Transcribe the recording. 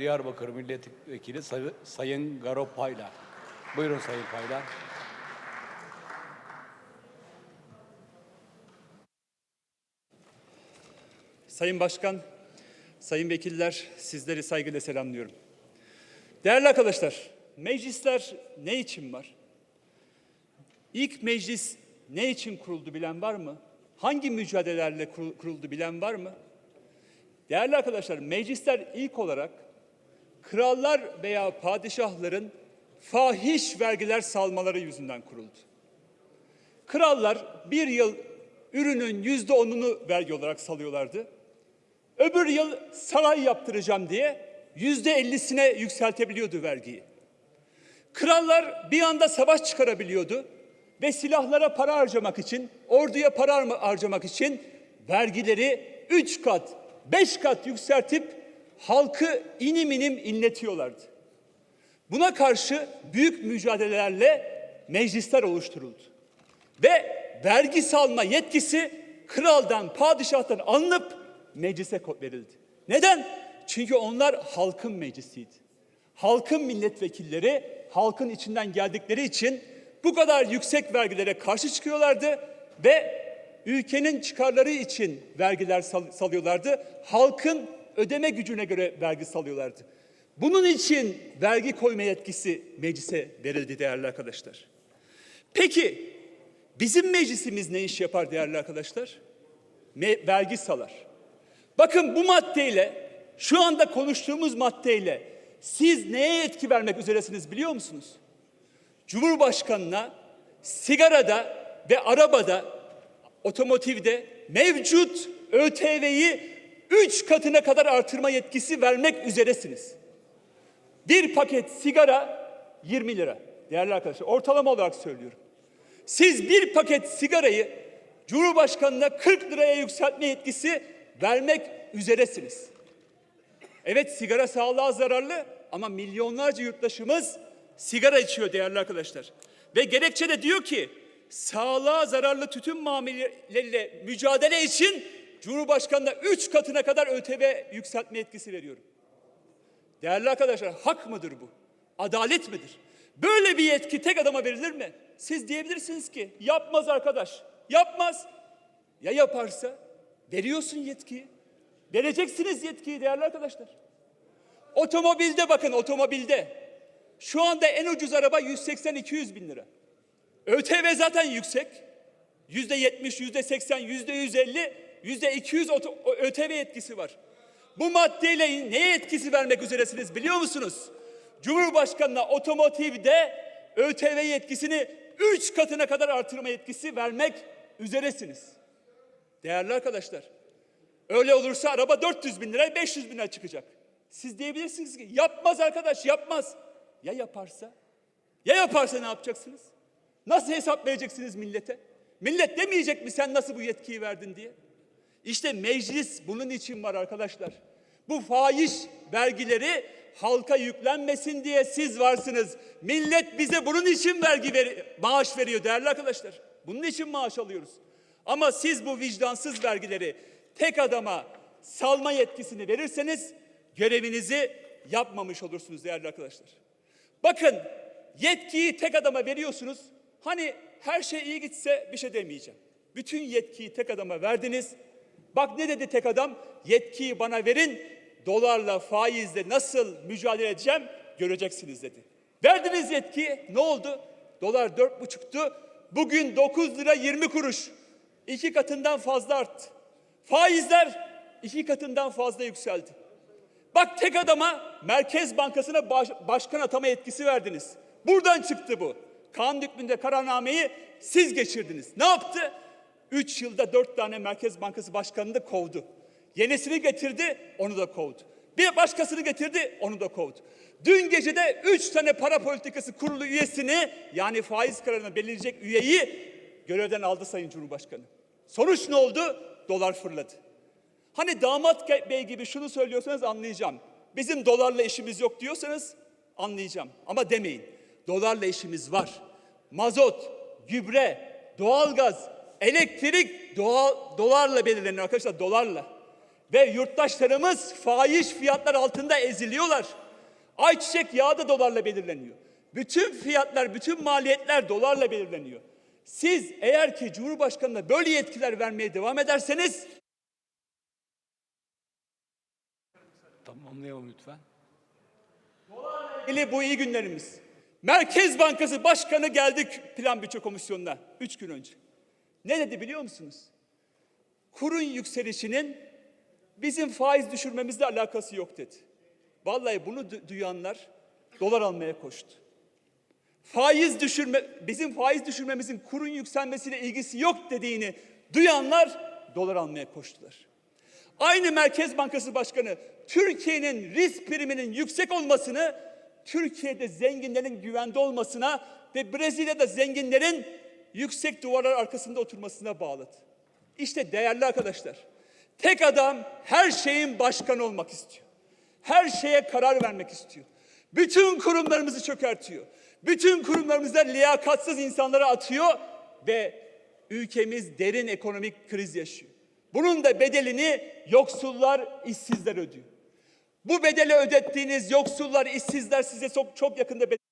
Diyarbakır Milletvekili Say- Sayın Garo Payla. Buyurun Sayın Payla. Sayın Başkan, sayın vekiller sizleri saygıyla selamlıyorum. Değerli arkadaşlar, meclisler ne için var? İlk meclis ne için kuruldu bilen var mı? Hangi mücadelelerle kurul- kuruldu bilen var mı? Değerli arkadaşlar, meclisler ilk olarak krallar veya padişahların fahiş vergiler salmaları yüzünden kuruldu. Krallar bir yıl ürünün yüzde onunu vergi olarak salıyorlardı. Öbür yıl saray yaptıracağım diye yüzde ellisine yükseltebiliyordu vergiyi. Krallar bir anda savaş çıkarabiliyordu ve silahlara para harcamak için, orduya para harcamak için vergileri üç kat, beş kat yükseltip halkı inim inim inletiyorlardı. Buna karşı büyük mücadelelerle meclisler oluşturuldu. Ve vergi salma yetkisi kraldan, padişahtan alınıp meclise verildi. Neden? Çünkü onlar halkın meclisiydi. Halkın milletvekilleri halkın içinden geldikleri için bu kadar yüksek vergilere karşı çıkıyorlardı ve ülkenin çıkarları için vergiler sal- salıyorlardı. Halkın ödeme gücüne göre vergi salıyorlardı. Bunun için vergi koyma yetkisi meclise verildi değerli arkadaşlar. Peki bizim meclisimiz ne iş yapar değerli arkadaşlar? Me- vergi salar. Bakın bu maddeyle şu anda konuştuğumuz maddeyle siz neye etki vermek üzeresiniz biliyor musunuz? Cumhurbaşkanına sigarada ve arabada otomotivde mevcut ÖTV'yi 3 katına kadar artırma yetkisi vermek üzeresiniz. Bir paket sigara 20 lira. Değerli arkadaşlar ortalama olarak söylüyorum. Siz bir paket sigarayı Cumhurbaşkanına 40 liraya yükseltme yetkisi vermek üzeresiniz. Evet sigara sağlığa zararlı ama milyonlarca yurttaşımız sigara içiyor değerli arkadaşlar. Ve gerekçe de diyor ki sağlığa zararlı tütün mamuleleriyle mücadele için Cumhurbaşkanı'na 3 katına kadar ÖTV yükseltme yetkisi veriyorum. Değerli arkadaşlar hak mıdır bu? Adalet midir? Böyle bir yetki tek adama verilir mi? Siz diyebilirsiniz ki yapmaz arkadaş. Yapmaz. Ya yaparsa? Veriyorsun yetkiyi. Vereceksiniz yetkiyi değerli arkadaşlar. Otomobilde bakın otomobilde. Şu anda en ucuz araba 180-200 bin lira. ÖTV zaten yüksek. Yüzde 70, yüzde 80, yüzde 150, yüzde 200 oto- ÖTV etkisi var. Bu maddeyle neye etkisi vermek üzeresiniz biliyor musunuz? Cumhurbaşkanına otomotivde ÖTV yetkisini 3 katına kadar artırma yetkisi vermek üzeresiniz. Değerli arkadaşlar, öyle olursa araba 400 bin liraya 500 bin lira çıkacak. Siz diyebilirsiniz ki yapmaz arkadaş yapmaz. Ya yaparsa? Ya yaparsa ne yapacaksınız? Nasıl hesap vereceksiniz millete? Millet demeyecek mi sen nasıl bu yetkiyi verdin diye? İşte meclis bunun için var arkadaşlar. Bu fahiş vergileri halka yüklenmesin diye siz varsınız. Millet bize bunun için vergi ver maaş veriyor değerli arkadaşlar. Bunun için maaş alıyoruz. Ama siz bu vicdansız vergileri tek adama salma yetkisini verirseniz görevinizi yapmamış olursunuz değerli arkadaşlar. Bakın yetkiyi tek adama veriyorsunuz. Hani her şey iyi gitse bir şey demeyeceğim. Bütün yetkiyi tek adama verdiniz. Bak ne dedi tek adam? Yetkiyi bana verin. Dolarla, faizle nasıl mücadele edeceğim göreceksiniz dedi. Verdiniz yetkiyi. Ne oldu? Dolar dört buçuktu. Bugün 9 lira 20 kuruş. İki katından fazla arttı. Faizler iki katından fazla yükseldi. Bak tek adama Merkez Bankası'na baş- başkan atama yetkisi verdiniz. Buradan çıktı bu. Kanun hükmünde kararnameyi siz geçirdiniz. Ne yaptı? Üç yılda dört tane Merkez Bankası başkanını da kovdu. Yenisini getirdi, onu da kovdu. Bir başkasını getirdi, onu da kovdu. Dün gece de üç tane para politikası kurulu üyesini yani faiz kararını belirleyecek üyeyi görevden aldı Sayın Cumhurbaşkanı. Sonuç ne oldu? Dolar fırladı. Hani damat bey gibi şunu söylüyorsanız anlayacağım. Bizim dolarla işimiz yok diyorsanız anlayacağım. Ama demeyin. Dolarla işimiz var. Mazot, gübre, doğalgaz, elektrik doğal, dolarla belirlenir arkadaşlar dolarla. Ve yurttaşlarımız fahiş fiyatlar altında eziliyorlar. Ayçiçek yağı da dolarla belirleniyor. Bütün fiyatlar, bütün maliyetler dolarla belirleniyor. Siz eğer ki Cumhurbaşkanı'na böyle yetkiler vermeye devam ederseniz Tamamlayalım lütfen. ilgili bu iyi günlerimiz. Merkez Bankası Başkanı geldik Plan Bütçe Komisyonu'na üç gün önce. Ne dedi biliyor musunuz? Kurun yükselişinin bizim faiz düşürmemizle alakası yok dedi. Vallahi bunu du- duyanlar dolar almaya koştu. Faiz düşürme, bizim faiz düşürmemizin kurun yükselmesiyle ilgisi yok dediğini duyanlar dolar almaya koştular. Aynı Merkez Bankası Başkanı Türkiye'nin risk priminin yüksek olmasını Türkiye'de zenginlerin güvende olmasına ve Brezilya'da zenginlerin yüksek duvarlar arkasında oturmasına bağladı. İşte değerli arkadaşlar, tek adam her şeyin başkanı olmak istiyor. Her şeye karar vermek istiyor. Bütün kurumlarımızı çökertiyor. Bütün kurumlarımızda liyakatsız insanları atıyor ve ülkemiz derin ekonomik kriz yaşıyor. Bunun da bedelini yoksullar, işsizler ödüyor. Bu bedeli ödettiğiniz yoksullar, işsizler size çok, çok yakında bedel